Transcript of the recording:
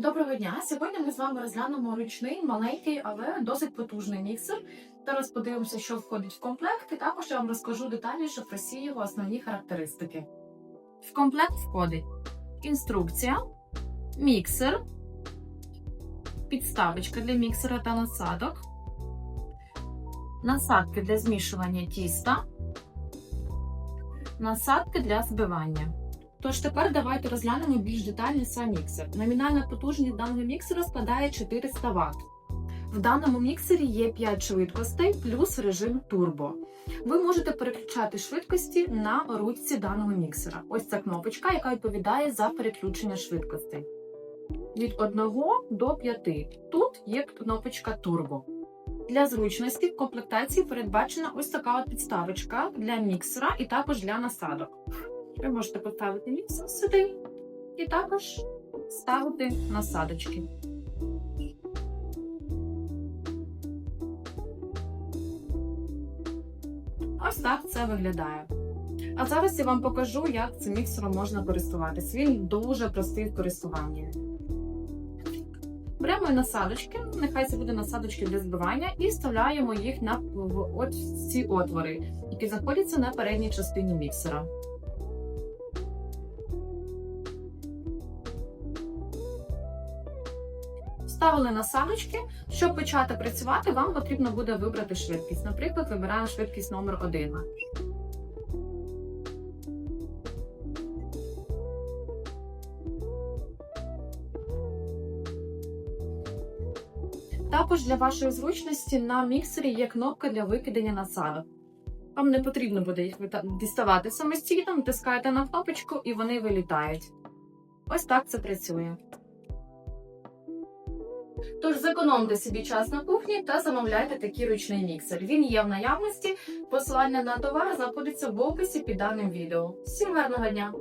Доброго дня! Сьогодні ми з вами розглянемо ручний, маленький, але досить потужний міксер. Зараз подивимося, що входить в комплект, і також я вам розкажу детальніше про всі його основні характеристики. В комплект входить інструкція, міксер, підставочка для міксера та насадок, насадки для змішування тіста, насадки для збивання. Тож тепер давайте розглянемо більш детально сам міксер. Номінальна потужність даного міксера складає 400 Вт. В даному міксері є 5 швидкостей плюс режим турбо. Ви можете переключати швидкості на ручці даного міксера. Ось ця кнопочка, яка відповідає за переключення швидкостей. Від 1 до 5. Тут є кнопочка турбо. Для зручності в комплектації передбачена ось така от підставочка для міксера і також для насадок. Ви можете поставити міксер сюди і також ставити насадочки. Ось так це виглядає. А зараз я вам покажу, як цим міксером можна користуватись. Він дуже простий в користуванні. Беремо насадочки, нехай це буде насадочки для збивання, і вставляємо їх на ці отвори, які знаходяться на передній частині міксера. Вставили насадочки. Щоб почати працювати, вам потрібно буде вибрати швидкість. Наприклад, вибираємо швидкість номер 1. Також для вашої зручності на міксері є кнопка для викидання насадок. Вам не потрібно буде їх діставати самостійно, натискаєте на кнопочку і вони вилітають. Ось так це працює. Тож зекономте собі час на кухні та замовляйте такий ручний міксер. Він є в наявності. Посилання на товар знаходиться в описі під даним відео. Всім гарного дня!